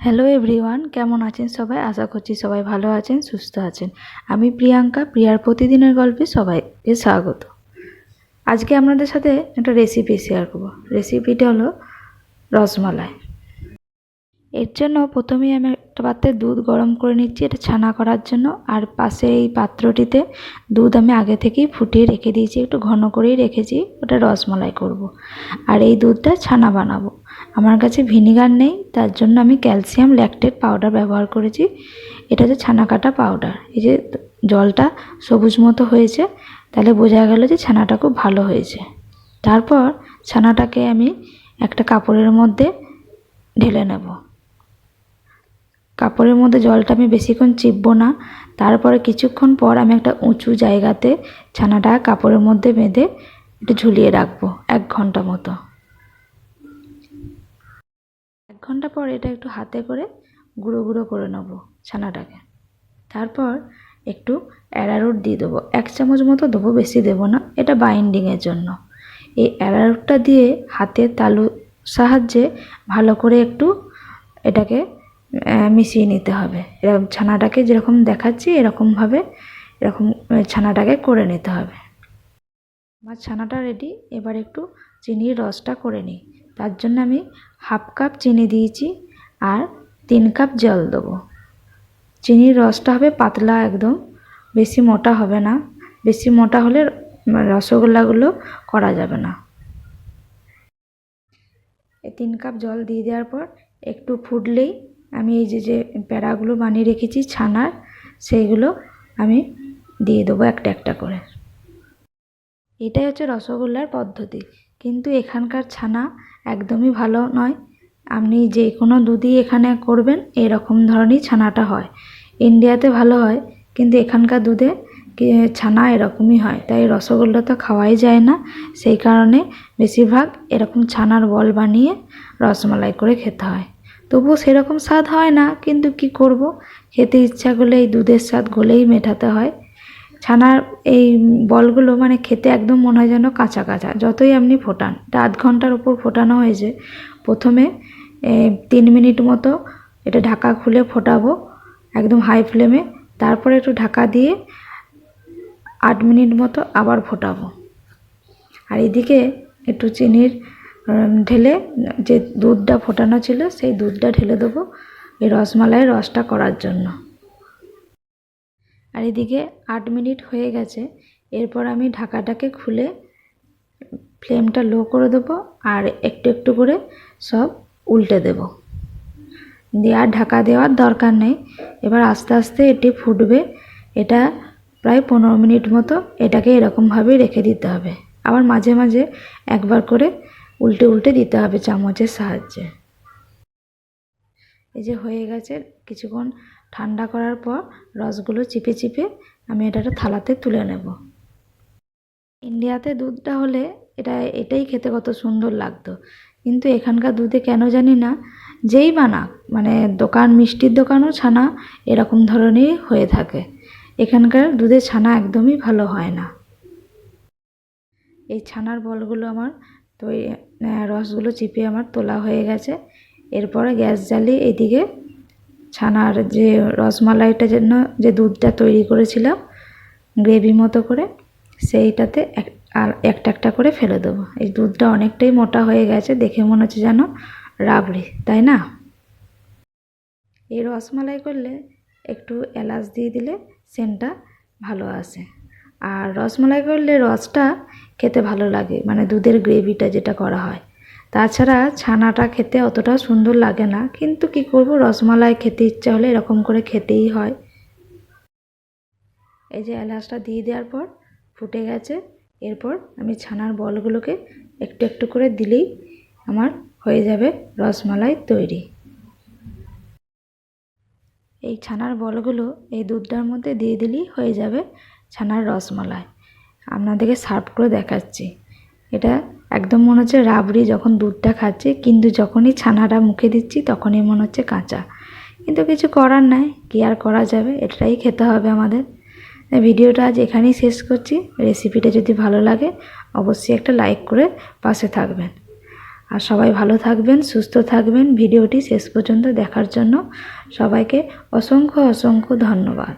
Hello everyone কেমন আছেন সবাই? আশা করছি সবাই ভালো আছেন, সুস্থ আছেন। আমি প্রিয়াঙ্কা, প্রিয়ার প্রতিদিনের গল্পে সবাইকে স্বাগত। আজকে আপনাদের সাথে একটা রেসিপি শেয়ার করব। রেসিপিটা হলো রসমালাই। এর জন্য প্রথমেই আমি একটা পাত্রে দুধ গরম করে নিচ্ছি, এটা ছানা করার জন্য। আর পাশে এই পাত্রটিতে দুধ আমি আগে থেকেই ফুটিয়ে রেখে দিয়েছি, একটু ঘন করেই রেখেছি, ওটা রসমালাই করব। আর এই দুধটা ছানা বানাবো। আমার কাছে ভিনিগার নেই, তার জন্য আমি ক্যালসিয়াম ল্যাকটেট পাউডার ব্যবহার করেছি। এটা হচ্ছে ছানা কাটা পাউডার, এই যে জলটা সবুজ মতো হয়েছে, তাহলে বোঝা গেল যে ছানাটা খুব ভালো হয়েছে। তারপর ছানাটাকে আমি একটা কাপড়ের মধ্যে ঢেলে নেব। কাপড়ের মধ্যে জলটা আমি বেশিক্ষণ চিপবো না। তারপরে কিছুক্ষণ পর আমি একটা উঁচু জায়গাতে ছানাটা কাপড়ের মধ্যে বেঁধে একটু ঝুলিয়ে রাখব, এক ঘণ্টা মতো এক ঘণ্টা পর এটা একটু হাতে করে গুঁড়ো গুঁড়ো করে নেব ছানাটাকে। তারপর একটু অ্যারারুট দিয়ে দেবো। এক চামচ মতো দেবো, বেশি দেবো না। এটা বাইন্ডিংয়ের জন্য। এই অ্যারারুটটা দিয়ে হাতের তালু সাহায্যে ভালো করে একটু এটাকে মিশিয়ে নিতে হবে। এরকম ছানাটাকে যেরকম দেখাচ্ছি, এরকমভাবে এরকম ছানাটাকে করে নিতে হবে। আমার ছানাটা রেডি এবার একটু চিনির রসটা করে নিই। তার জন্য আমি হাফ কাপ চিনি দিয়েছি আর তিন কাপ জল দেবো। চিনির রসটা হবে পাতলা একদম, বেশি মোটা হবে না। বেশি মোটা হলে রসগোল্লাগুলো করা যাবে না। এই তিন কাপ জল দিয়ে দেওয়ার পর একটু ফুটলেই আমি এই যে যে প্যাড়াগুলো বানিয়ে রেখেছি ছানার, সেইগুলো আমি দিয়ে দেবো একটা একটা করে। এটাই হচ্ছে রসগোল্লার পদ্ধতি। কিন্তু এখানকার ছানা একদমই ভালো নয়। আপনি যে কোনো দুধই এখানে করবেন, এরকম ধরনেরই ছানাটা হয়। ইন্ডিয়াতে ভালো হয়, কিন্তু এখানকার দুধে ছানা এরকমই হয়। তাই রসগোল্লা তো খাওয়াই যায় না। সেই কারণে বেশিরভাগ এরকম ছানার বল বানিয়ে রসমালাই করে খেতে হয়। তবুও সেরকম স্বাদ হয় না, কিন্তু কি করব? খেতে ইচ্ছা করলে এই দুধের স্বাদ গলেই মেটাতে হয়। ছানার এই বলগুলো মানে খেতে একদম মনে হয় যেন কাঁচা কাঁচা, যতই আপনি ফোটান। এটা আধ ঘণ্টার ওপর ফোটানো হয়েছে। প্রথমে তিন মিনিট মতো এটা ঢাকা খুলে ফোটাবো, একদম হাই ফ্লেমে। তারপরে একটু ঢাকা দিয়ে আট মিনিট মতো আবার ফোটাবো। আর এদিকে একটু চিনির ঢেলে যে দুধটা ফোটানো ছিল, সেই দুধটা ঢেলে দেবো এই রসমালাইয়ের রসটা করার জন্য। আর এদিকে আট মিনিট হয়ে গেছে। এরপর আমি ঢাকাটাকে খুলে ফ্লেমটা লো করে দেবো আর একটু একটু করে সব উল্টে দেব। দিয়ে আর ঢাকা দেওয়ার দরকার নেই। এবার আস্তে আস্তে এটি ফুটবে। এটা প্রায় পনেরো মিনিট মতো এটাকে এরকমভাবেই রেখে দিতে হবে। আবার মাঝে মাঝে একবার করে উল্টে উল্টে দিতে হবে চামচের সাহায্যে। এই যে হয়ে গেছে কিছুক্ষণ ঠান্ডা করার পর রসগুলো চিপে চিপে আমি এটা একটা থালাতে তুলে নেব। ইন্ডিয়াতে দুধটা হলে এটা, এটাই খেতে কত সুন্দর লাগতো। কিন্তু এখানকার দুধে কেন জানি না, যেই বানাক মানে দোকান, মিষ্টির দোকানও ছানা এরকম ধরনেরই হয়ে থাকে। এখানকার দুধের ছানা একদমই ভালো হয় না। এই ছানার বলগুলো আমার তো রসগুলো চিপে আমার তোলা হয়ে গেছে। এরপরে গ্যাস জ্বালিয়ে এদিকে ছানার যে রসমালাইটা জন্য যে দুধটা তৈরি করেছিলাম, গ্রেভি মতো করে, সেইটাতে এক, আর একটা একটা করে ফেলে দেবো। এই দুধটা অনেকটাই মোটা হয়ে গেছে, দেখে মনে হচ্ছে যেন রাবড়ি, তাই না? এই রসমালাই করলে একটু এলাচ দিয়ে দিলে সেন্টটা ভালো আসে। আর রসমালাই করলে রসটা খেতে ভালো লাগে মানে দুধের গ্রেভিটা যেটা করা হয়। তাছাড়া ছানাটা খেতে অতটা সুন্দর লাগে না, কিন্তু কি করব, রসমালাই খেতে ইচ্ছা হলে এরকম করে খেতেই হয়। এই যে এলাচটা দিয়ে দেওয়ার পর ফুটে গেছে, এরপর আমি ছানার বলগুলোকে একটু একটু করে দিলেই আমার হয়ে যাবে রসমালাই তৈরি। এই ছানার বলগুলো এই দুধটার মধ্যে দিয়ে দিলেই হয়ে যাবে ছানার রসমালাই। আপনাদেরকে সার্ভ করে দেখাচ্ছি। এটা একদম মনে হচ্ছে রাবড়ি যখন দুধটা খাচ্ছি, কিন্তু যখনই ছানাটা মুখে দিচ্ছি তখনই মনে হচ্ছে কাঁচা। কিন্তু কিছু করার নাই, কী আর করা যাবে? এটাই খেতে হবে আমাদের। ভিডিওটা আজ এখানেই শেষ করছি। রেসিপিটা যদি ভালো লাগে, অবশ্যই একটা লাইক করে পাশে থাকবেন। আর সবাই ভালো থাকবেন, সুস্থ থাকবেন। ভিডিওটি শেষ পর্যন্ত দেখার জন্য সবাইকে অসংখ্য অসংখ্য ধন্যবাদ।